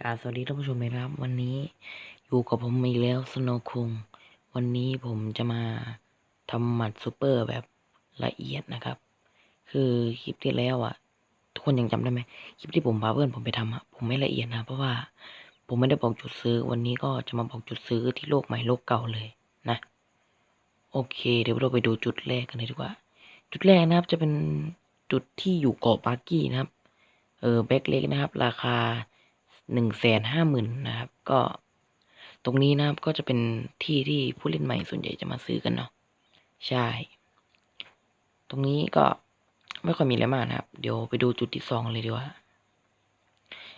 กาสวัสดีท่านผู้ชมนะครับ วันนี้อยู่กับผมอีกแล้วสโนคุงวันนี้ผมจะมาทำหมัดซูเปอร์แบบละเอียดนะครับ คือคลิปที่แล้วอะ ทุกคนยังจำได้ไหมคลิปที่ผมพาเพื่อนผมไปทำอะผมไม่ละเอียดนะ เพราะว่าผมไม่ได้บอกจุดซื้อ วันนี้ก็จะมาบอกจุดซื้อที่โลกใหม่โลกเก่าเลยนะ โอเค เดี๋ยวเราไปดูจุดแรกกันเลยดีกว่า จุดแรกนะครับจะเป็นจุดที่อยู่เกาะปาร์กี้นะครับ เออแบ็กเล็กนะครับ ราคา หนึ่งแสนห้าหมื่นนะครับ ก็ตรงนี้นะครับก็จะเป็นที่ที่ผู้เล่นใหม่ส่วนใหญ่จะมาซื้อกันเนาะใช่ ตรงนี้ก็ไม่ค่อยมีอะไรมากนะครับ เดี๋ยวไปดูจุดที่สองเลยดีกว่า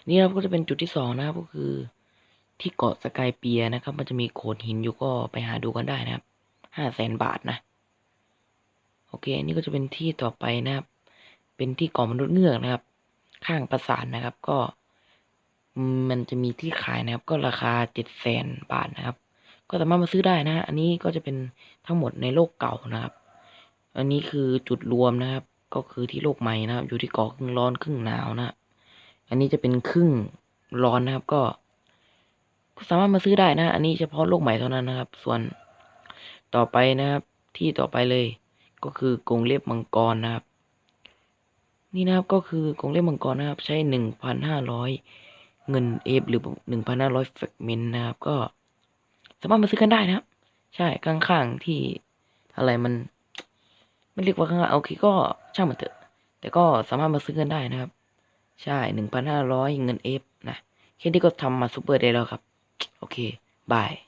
นี่นะครับก็จะเป็นจุดที่สองนะครับก็คือ ที่เกาะสกายเปียนะครับ มันจะมีโขดหินอยู่ก็ไปหาดูกันได้นะครับห้าแสนบาทนะ โอเคอันนี้ก็จะเป็นที่ต่อไปนะครับ เป็นที่เกาะมนุษย์เงือกนะครับ ข้างปราสาทนะครับ ก็ มันจะมีที่ขายนะครับ ก็ราคาเจ็ดแสนบาทนะครับ ก็สามารถมาซื้อได้นะ อันนี้ก็จะเป็นทั้งหมดในโลกเก่านะครับ อันนี้คือจุดรวมนะครับ ก็คือที่โลกใหม่นะครับ อยู่ที่เกาะครึ่งร้อนครึ่งหนาวนะอันนี้จะเป็นครึ่งร้อนนะครับ ก็ก็สามารถมาซื้อได้นะ อันนี้เฉพาะโลกใหม่เท่านั้นนะครับ ส่วนต่อไปนะครับ ที่ต่อไปเลยก็คือกรงเล็บมังกรนะครับ นี่นะครับก็คือกรงเล็บมังกรนะครับ ใช้หนึ่งพันห้าร้อย เงินเอฟหรือหนึ่งพันห้าร้อยแฟกเมนนะครับ ก็สามารถมาซื้อกันได้นะครับ ใช่ข้างๆที่อะไรมัน ไม่เรียกว่าข้างๆโอเคก็ช่างมันเถอะ แต่ก็สามารถมาซื้อกันได้นะครับ ใช่หนึ่งพันห้าร้อยเงินเอฟนะแค่นี้ก็ทำมาซูเปอร์ได้แล้วครับ โอเคบาย